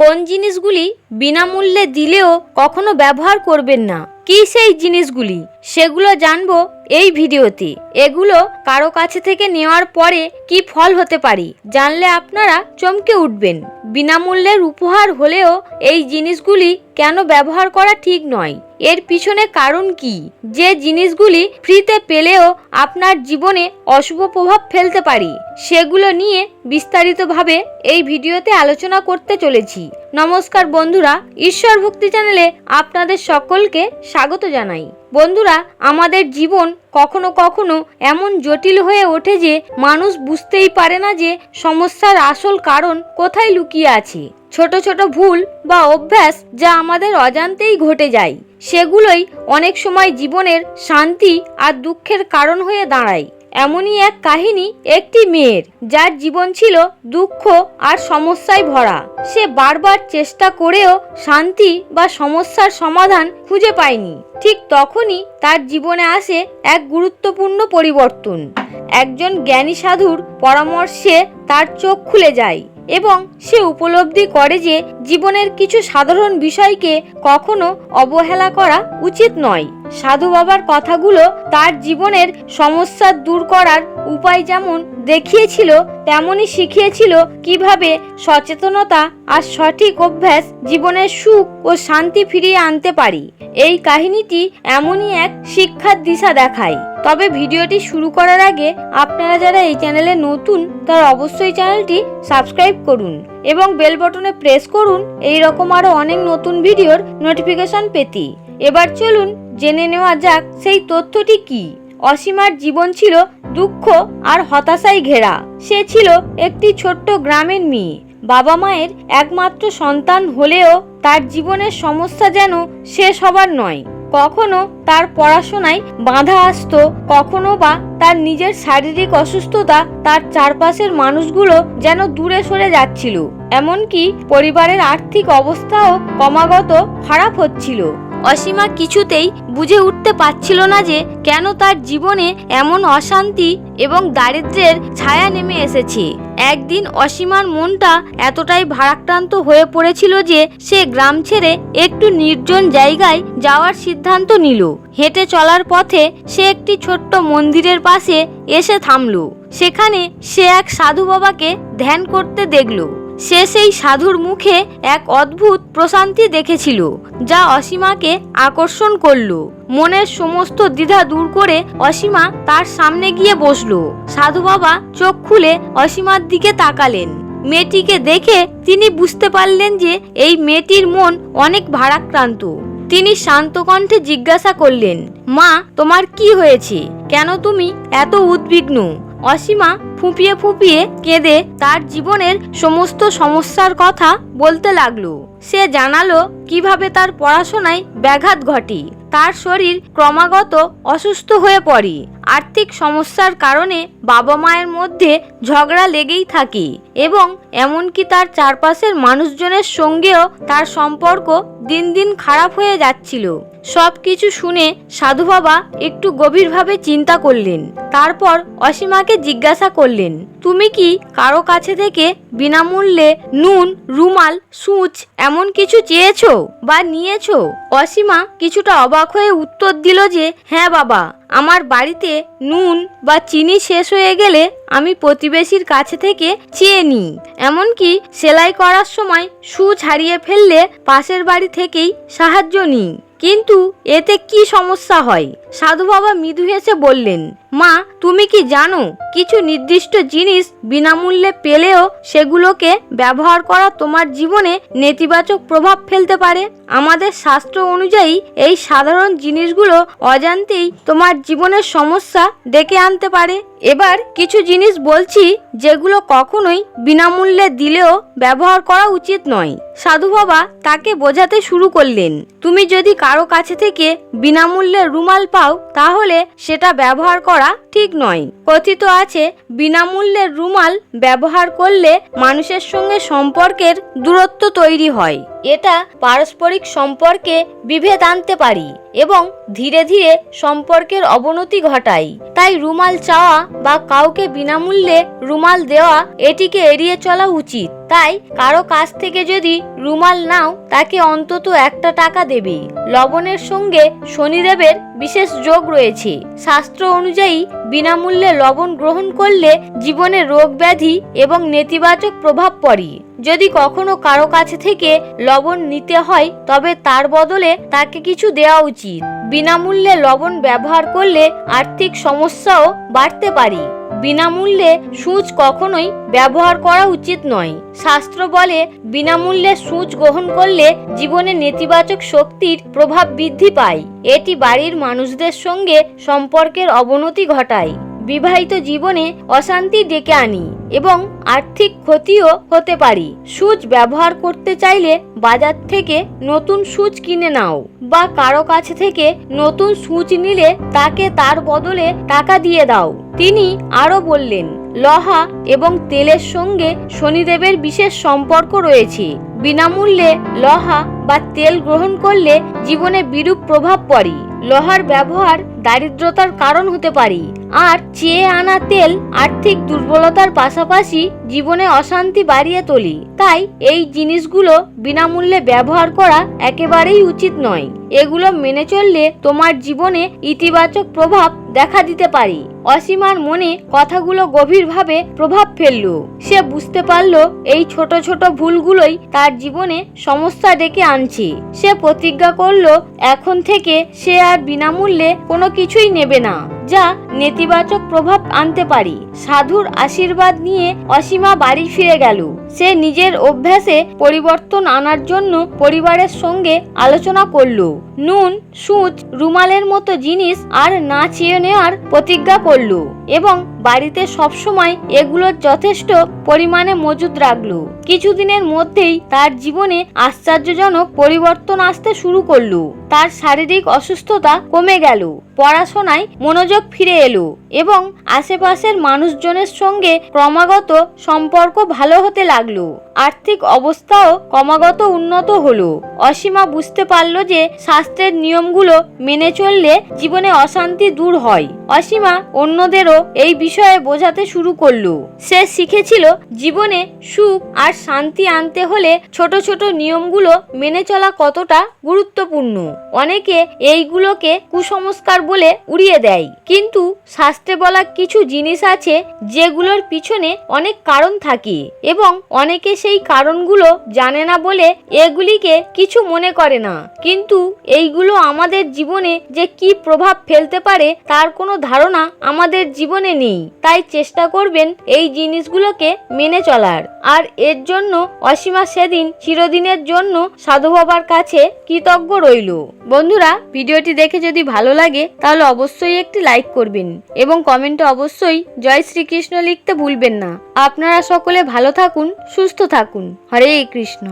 কোন জিনিসগুলি বিনামূল্যে দিলেও কখনো ব্যবহার করবেন না? কি সেই জিনিসগুলি? সেগুলো জানব এই ভিডিওতে। এগুলো কারও কাছে থেকে নেওয়ার পরে কি ফল হতে পারি, জানলে আপনারা চমকে উঠবেন। বিনামূল্যের উপহার হলেও এই জিনিসগুলি কেন ব্যবহার করা ঠিক নয়? এর পিছনে কারণ কি? যে জিনিসগুলি ফ্রিতে পেলেও আপনার জীবনে অশুভ প্রভাব ফেলতে পারি, সেগুলো নিয়ে বিস্তারিতভাবে এই ভিডিওতে আলোচনা করতে চলেছি। নমস্কার বন্ধুরা, ঈশ্বর ভক্তি চ্যানেলে আপনাদের সকলকে স্বাগত জানাই। বন্ধুরা, আমাদের জীবন কখনো কখনো এমন জটিল হয়ে ওঠে যে মানুষ বুঝতেই পারে না যে সমস্যার আসল কারণ কোথায় লুকিয়ে আছে। ছোট ছোট ভুল বা অভ্যাস যা আমাদের অজান্তেই ঘটে যায়, সেগুলোই অনেক সময় জীবনের শান্তি আর দুঃখের কারণ হয়ে দাঁড়ায়। এমনই এক কাহিনী একটি মেয়ের, যার জীবন ছিল দুঃখ আর সমস্যায় ভরা। সে বারবার চেষ্টা করেও শান্তি বা সমস্যার সমাধান খুঁজে পায়নি। ঠিক তখনই তার জীবনে আসে এক গুরুত্বপূর্ণ পরিবর্তন। একজন জ্ঞানী সাধুর পরামর্শে তার চোখ খুলে যায়। এবং সে উপলব্ধি করে যে জীবনের কিছু সাধারণ বিষয়কে কখনো অবহেলা করা উচিত নয়। সাধু বাবার কথাগুলো তার জীবনের সমস্যা দূর করার উপায় যেমন দেখিয়েছিল, তেমনই শিখিয়েছিল কীভাবে সচেতনতা আর সঠিক অভ্যাস জীবনের সুখ ও শান্তি ফিরিয়ে আনতে পারি। এই কাহিনীটি এমনই এক শিক্ষার দিশা দেখায়। তবে ভিডিওটি শুরু করার আগে আপনারা যারা এই চ্যানেলে নতুন, তারা অবশ্যই চ্যানেলটি সাবস্ক্রাইব করুন এবং বেল বটনে প্রেস করুন, এই রকম আরও অনেক নতুন ভিডিওর নোটিফিকেশন পেতে। এবার চলুন জেনে নেওয়া যাক সেই তথ্যটি কি। অসীমার জীবন ছিল দুঃখ আর হতাশায় ঘেরা। সে ছিল একটি ছোট্ট গ্রামের মেয়ে। বাবা মায়ের একমাত্র সন্তান হলেও তার জীবনের সমস্যা যেন শেষ হবার নয়। কখনো তার পড়াশোনায় বাধা আসত, কখনো বা তার নিজের শারীরিক অসুস্থতা তার চারপাশের মানুষগুলো যেন দূরে সরে যাচ্ছিল। এমনকি পরিবারের আর্থিক অবস্থাও ক্রমাগত খারাপ হচ্ছিল। অসীমা কিছুতেই বুঝে উঠতে পারছিল না যে কেন তার জীবনে এমন অশান্তি এবং দারিদ্র্যের ছায়া নেমে এসেছে। একদিন অসীমার মনটা এতটাই ভারাক্রান্ত হয়ে পড়েছিল যে সে গ্রাম ছেড়ে একটু নির্জন জায়গায় যাওয়ার সিদ্ধান্ত নিল। হেঁটে চলার পথে সে একটি ছোট্ট মন্দিরের পাশে এসে থামল। সেখানে সে এক সাধু বাবাকে ধ্যান করতে দেখল। সে সেই সাধুর মুখে এক অদ্ভুত প্রশান্তি দেখেছিল, যা অসীমাকে আকর্ষণ করল। মনের সমস্ত দ্বিধা দূর করে অসীমা তার সামনে গিয়ে বসল। সাধু বাবা চোখ খুলে অসীমার দিকে তাকালেন। মেয়েটিকে দেখে তিনি বুঝতে পারলেন যে এই মেয়েটির মন অনেক ভারাক্রান্ত। তিনি শান্ত কণ্ঠে জিজ্ঞাসা করলেন, মা, তোমার কি হয়েছে? কেন তুমি এত উদ্বিগ্ন? অসীমা ফুপিয়ে ফুপিয়ে কেঁদে তার জীবনের সমস্ত সমস্যার কথা বলতে লাগল। সে জানালো কীভাবে তার পড়াশোনায় ব্যাঘাত ঘটে। তার শরীর ক্রমাগত অসুস্থ হয়ে পড়ে। আর্থিক সমস্যার কারণে বাবা মায়ের মধ্যে ঝগড়া লেগেই থাকে এবং এমনকি তার চারপাশের মানুষজনের সঙ্গেও তার সম্পর্ক দিন দিন খারাপ হয়ে যাচ্ছিল। সব কিছু শুনে সাধু বাবা একটু গভীরভাবে চিন্তা করলেন। তারপর অসীমাকে জিজ্ঞাসা করলেন, তুমি কি কারও কাছে থেকে বিনামূল্যে নুন, রুমাল, সুচ এমন কিছু চেয়েছ বা নিয়েছো? অসীমা কিছুটা অবাক হয়ে উত্তর দিল যে হ্যাঁ বাবা, আমার বাড়িতে নুন বা চিনি শেষ হয়ে গেলে আমি প্রতিবেশীর কাছে থেকে চেয়ে নিই। এমনকি সেলাই করার সময় সুচ হারিয়ে ফেললে পাশের বাড়ি থেকেই সাহায্য নিই। কিন্তু এতে কি সমস্যা হয়? সাধু বাবা মৃদু হেসে বললেন, মা, তুমি কি জানো, কিছু নির্দিষ্ট জিনিস বিনামূল্যে পেলেও সেগুলোকে ব্যবহার করা তোমার জীবনে নেতিবাচক প্রভাব ফেলতে পারে। আমাদের শাস্ত্র অনুযায়ী এই সাধারণ জিনিসগুলো অজান্তেই তোমার জীবনের সমস্যা ডেকে আনতে পারে। এবার কিছু জিনিস বলছি যেগুলো কখনোই বিনামূল্যে দিলেও ব্যবহার করা উচিত নয়। সাধু বাবা তাকে বোঝাতে শুরু করলেন, তুমি যদি কারও কাছে থেকে বিনামূল্যে রুমাল পাও, তাহলে সেটা ব্যবহার করা ঠিক নয়। কথিত আছে বিনামূল্যের রুমাল ব্যবহার করলে মানুষের সঙ্গে সম্পর্কের দূরত্ব তৈরি হয়। এটা পারস্পরিক সম্পর্কে বিভেদ আনতে পারি এবং ধীরে ধীরে সম্পর্কের অবনতি ঘটাই। তাই রুমাল চাওয়া বা কাউকে বিনামূল্যে রুমাল দেওয়া এটিকে এড়িয়ে চলা উচিত। তাই কারও কাছ থেকে যদি রুমাল নাও, তাকে অন্তত একটা টাকা দেবে। লবণের সঙ্গে শনিদেবের বিশেষ যোগ রয়েছে। শাস্ত্র অনুযায়ী বিনামূল্যে লবণ গ্রহণ করলে জীবনে রোগ ব্যাধি এবং নেতিবাচক প্রভাব পড়ে। যদি কখনো কারও কাছ থেকে লবণ নিতে হয়, তবে তার বদলে তাকে কিছু দেওয়া উচিত। বিনামূল্যে লবণ ব্যবহার করলে আর্থিক সমস্যাও বাড়তে পারে। বিনামূল্যে সুচ কখনোই ব্যবহার করা উচিত নয়। শাস্ত্র বলে, বিনামূল্যে সুচ গ্রহণ করলে জীবনে নেতিবাচক শক্তির প্রভাব বৃদ্ধি পায়। এটি বাড়ির মানুষদের সঙ্গে সম্পর্কের অবনতি ঘটায়। বিবাহিত জীবনে অশান্তি ডেকে আনি এবং আর্থিক ক্ষতিও হতে পারি। সুচ ব্যবহার করতে চাইলে বাজার থেকে নতুন সুচ কিনে নাও বা কারও কাছ থেকে নতুন সুচ নিলে তাকে তার বদলে টাকা দিয়ে দাও। তিনি আরও বললেন, লহা এবং তেলের সঙ্গে শনিদেবের বিশেষ সম্পর্ক রয়েছে। বিনামূল্যে লহা বা তেল গ্রহণ করলে জীবনে বিরূপ প্রভাব পড়ে। লোহার ব্যবহার দারিদ্রতার কারণ হতে পারে। আর চেয়ে আনা তেল আর্থিক দুর্বলতার পাশাপাশি জীবনে অশান্তি বাড়িয়ে তোলি। তাই এই জিনিসগুলো বিনামূল্যে ব্যবহার করা একেবারেই উচিত নয়। এগুলো মেনে চললে তোমার জীবনে ইতিবাচক প্রভাব দেখা দিতে পারে। অসীমার মনে কথাগুলো গভীরভাবে প্রভাব ফেলল। সে বুঝতে পারল এই ছোট ছোট ভুলগুলোই তার জীবনে সমস্যা ডেকে আনছে। সে প্রতিজ্ঞা করল, এখন থেকে সে আর বিনামূল্যে কোনো কিছুই নেবে না। যা নেতিবাচক প্রভাব আনতে পারি। সাধুর আশীর্বাদ নিয়ে অসীমা বাড়ি ফিরে গেল। সে নিজের অভ্যাসে পরিবর্তন আনার জন্য পরিবারের সঙ্গে আলোচনা করল। নুন, সুচ, রুমালের মতো জিনিস আর না চেয়ে নেওয়ার প্রতিজ্ঞা করল এবং বাড়িতে সবসময় এগুলোর যথেষ্ট পরিমাণে মজুদ রাখল। কিছুদিনের মধ্যেই তার জীবনে আশ্চর্যজনক পরিবর্তন আসতে শুরু করল। তার শারীরিক অসুস্থতা কমে গেল। পড়াশোনায় মনোযোগ ফিরে এলো এবং আশেপাশের মানুষজনের সঙ্গে ক্রমাগত সম্পর্ক ভালো হতে লাগল। আর্থিক অবস্থাও ক্রমাগত উন্নত হলো। অসীমা বুঝতে পারল যে স্বাস্থ্যের নিয়মগুলো মেনে চললে জীবনে অশান্তি দূর হয়। অসীমা অন্যদেরও এই বিষয়ে বোঝাতে শুরু করল। সে শিখেছিল জীবনে সুখ আর শান্তি আনতে হলে ছোট ছোট নিয়মগুলো মেনে চলা কতটা গুরুত্বপূর্ণ। অনেকে এইগুলোকে কুসংস্কার বলে উড়িয়ে দেয়। কিন্তু শাস্ত্রে বলা কিছু জিনিস আছে যেগুলোর পিছনে অনেক কারণ থাকে এবং অনেকে সেই কারণগুলো জানে না বলে এগুলিকে কিছু মনে করে না। কিন্তু এইগুলো আমাদের জীবনে যে কি প্রভাব ফেলতে পারে তার কোনো ধারণা আমাদের জীবনে নেই। তাই চেষ্টা করবেন এই জিনিসগুলোকে মেনে চলার। আর এর জন্য অসীমা সেদিন চিরদিনের জন্য সাধু বাবার কাছে কৃতজ্ঞ রইল। বন্ধুরা, ভিডিওটি দেখে যদি ভালো লাগে, তাহলে অবশ্যই একটি লাইক করবেন এবং কমেন্টে অবশ্যই জয় শ্রীকৃষ্ণ লিখতে ভুলবেন না। আপনারা সকলে ভালো থাকুন, সুস্থ থাকুন। হরে কৃষ্ণ।